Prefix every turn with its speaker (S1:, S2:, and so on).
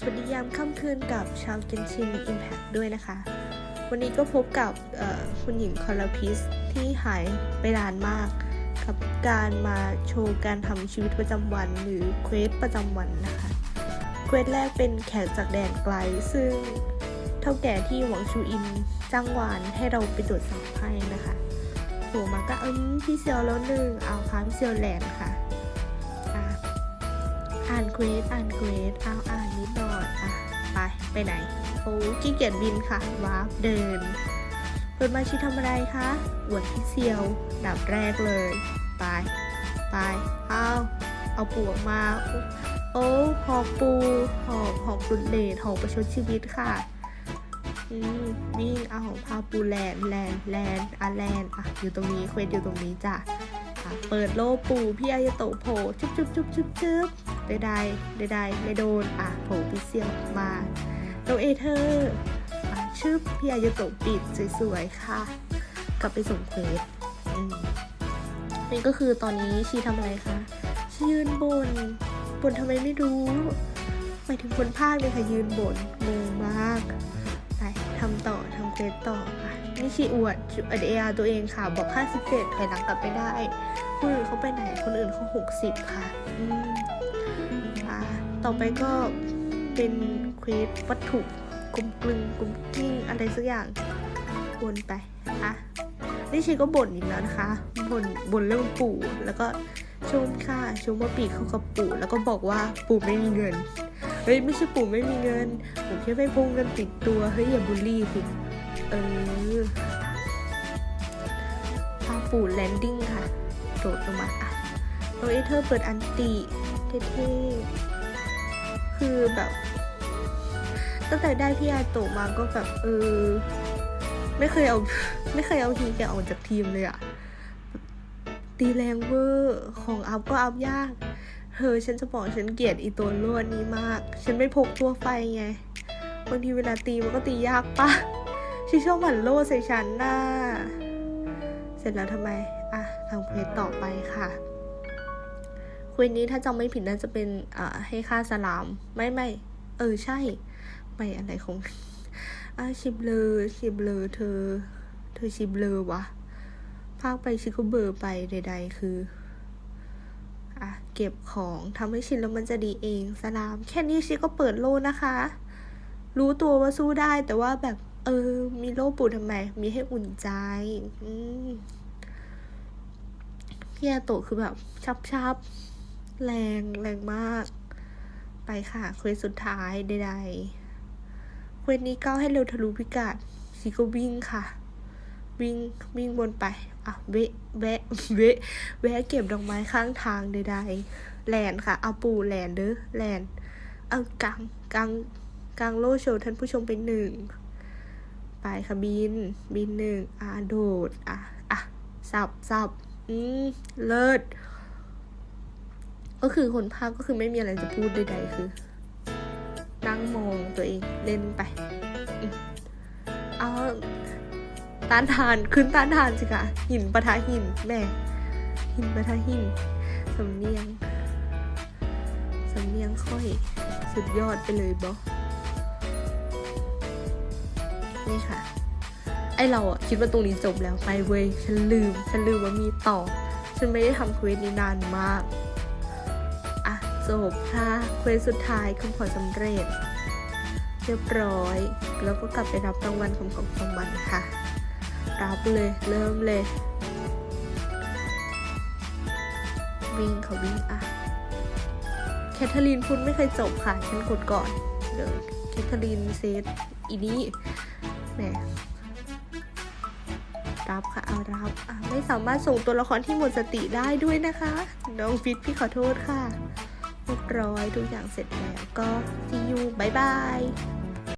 S1: สวัสดียามค่ำคืนกับชาวเกนชิน Impact ด้วยนะคะ วันนี้ก็พบกับคุณหญิงคอลาพิสที่หายไปนานมาก กับการมาโชว์การทำชีวิตประจำวันหรือเควสประจำวันนะคะเควสแรกเป็นแขกจากแดนไกล ซึ่งเท่าแก่ที่หวังชูอินจ้างวานให้เราไปตรวจสอบให้นะคะโผล่มาก็เอิ้มพี่เซียวแล้วหนึ่งเอาพาพี่เซียวแลนด์ค่ะ อ่านเควสอ่านเควสเอาอ่านนิดหน่อยอะไปไปไหนโอ้ขี้เกียจบินค่ะวาร์ปเดินเปิดมาชีทำอะไรคะอวดพี่เซียวดับแรกเลย ไปไปเอาเอาปูออกมา โอ้หอกปูหอกหอกปุนเลดหอกประชดชีวิตค่ะอืมวิ่เอาของพาปูแลนแลนแลนอะแลนอะอยู่ตรงนี้เควสอยู่ตรงนี้จ้ะ เปิดโลปูพี่อายโตโผล่จุ๊บจุ๊บจุ๊บจุ๊บจุ๊บใดๆใดๆไม่โดนอะโผล่พิเซียวมาน้องเอเธอร์ชื่อพี่อายุโตปิดสวยๆค่ะ กลับไปส่งเควสนี่ก็คือตอนนี้ชีทำอะไรคะชียืนบน บนทำไมไม่รู้หมายถึงคนภาคเลยค่ะยืนบนงงมากไปทำต่อทำเควสต่อ นี่ชีอวดอดเออาตัวเองค่ะ บอก 57ถอยหลังกลับไปได้คนอื่นเขาไปไหนคนอื่นเขา60 ค่ะต่อไปก็เป็นเควสวัตถุกลมกลึงกลมกิ้งอะไรสักอย่างวนไปอะนี่ชีก็บ่นอีกแล้วนะคะบ่นบ่นเรื่องปู่แล้วก็ชมค่ะชมว่าปีกเขากับปู่แล้วก็บอกว่าปู่ไม่มีเงินเฮ้ยไม่ใช่ปู่ไม่มีเงินผมแค่ไม่พงเงินติดตัวเฮ้ยอย่าบูลลี่สิ เออพาปูแลนดิ้งค่ะ โดดลงมาอะโดยเธอร์เปิดอันติเท่ๆ คือแบบ ตั้งแต่ได้พี่อาโตมาก็แบบ เออ ไม่เคยเอา ไม่เคยเอาทีแกออกจากทีมเลยอะตีแรงเวอร์ ของอัพก็อัพยากเธอฉันจะบอกฉันเกลียดอีตัวลวดนี้มาก ฉันไม่พกตัวไฟไงบางทีเวลาตีมันก็ตียากปะ ชิชอบหมันโลใส่ฉันน่ะเสร็จแล้วทำไม อะทำเควสต่อไปค่ะเควสนี้ถ้าจำไม่ผิดน่าจะเป็นอ่าให้ฆ่าสลาม ไม่ไม่ เออใช่ ไม่อะไรของอ่าชิบเลอชิบเลอเธอ เธอชิบเลอวะ ภาคไปชิก็เบอร์ไปใด ๆ คืออะเก็บของทำให้ชินแล้วมันจะดีเองสลาม แค่นี้ชิก็เปิดโล่นะคะ รู้ตัวว่าสู้ได้แต่ว่าแบบ เออ มีโล่ปูทำไม มีให้อุ่นใจอืมพี่อาโตคือแบบชับชับๆแรงแรงมาก ไปค่ะเควสสุดท้ายใดๆเควสนี้ก้าวให้เร็วทะลุพิกัดชีก็วิ่งค่ะ วิ่งวิ่งบนไป อะเวะแวะเวะแวะเก็บดอกไม้ข้างทางใดๆแลนค่ะ เอาปูแลนเด้อแลนเอากลางกลางกลางโลโชว์ท่านผู้ชมไปหนึ่ง ไปค่ะบิน บินหนึ่งอะโดด อะ อะ สับสับอืม เลิศ ก็คือคนภาคก็คือไม่มีอะไรจะพูดใดๆคือ นั่งมองตัวเองเล่นไปอืมเอาต้านทานขึ้นต้านทานสิคะหินปะทะหินแม่หินปะทะหินสำเนียง สำเนียงค่อย สุดยอดไปเลยบอ นี่ค่ะ ไอเราอะคิดว่าตรงนี้จบแล้วไปเว้ยฉันลืม ฉันลืมว่ามีต่อ ฉันไม่ได้ทำเควสนี้นานมาก อะจบค่ะเควสสุดท้ายคุณผลสำเร็จ เรียบร้อย แล้วก็กลับไปรับรางวัลของของรางวัลค่ะ รับเลยเริ่มเลยวิ่งเขาวิ่งอะแคทเธอรีนพูดไม่เคยจบค่ะ ฉันกดก่อน เดี๋ยวแคทเธอรีนเซตอีนี้ แหมรับค่ะเอารับอะไม่สามารถส่งตัวละครที่หมดสติได้ด้วยนะคะ น้องฟิตพี่ขอโทษค่ะเรียบร้อยทุกอย่างเสร็จแล้วก็ see you บายบาย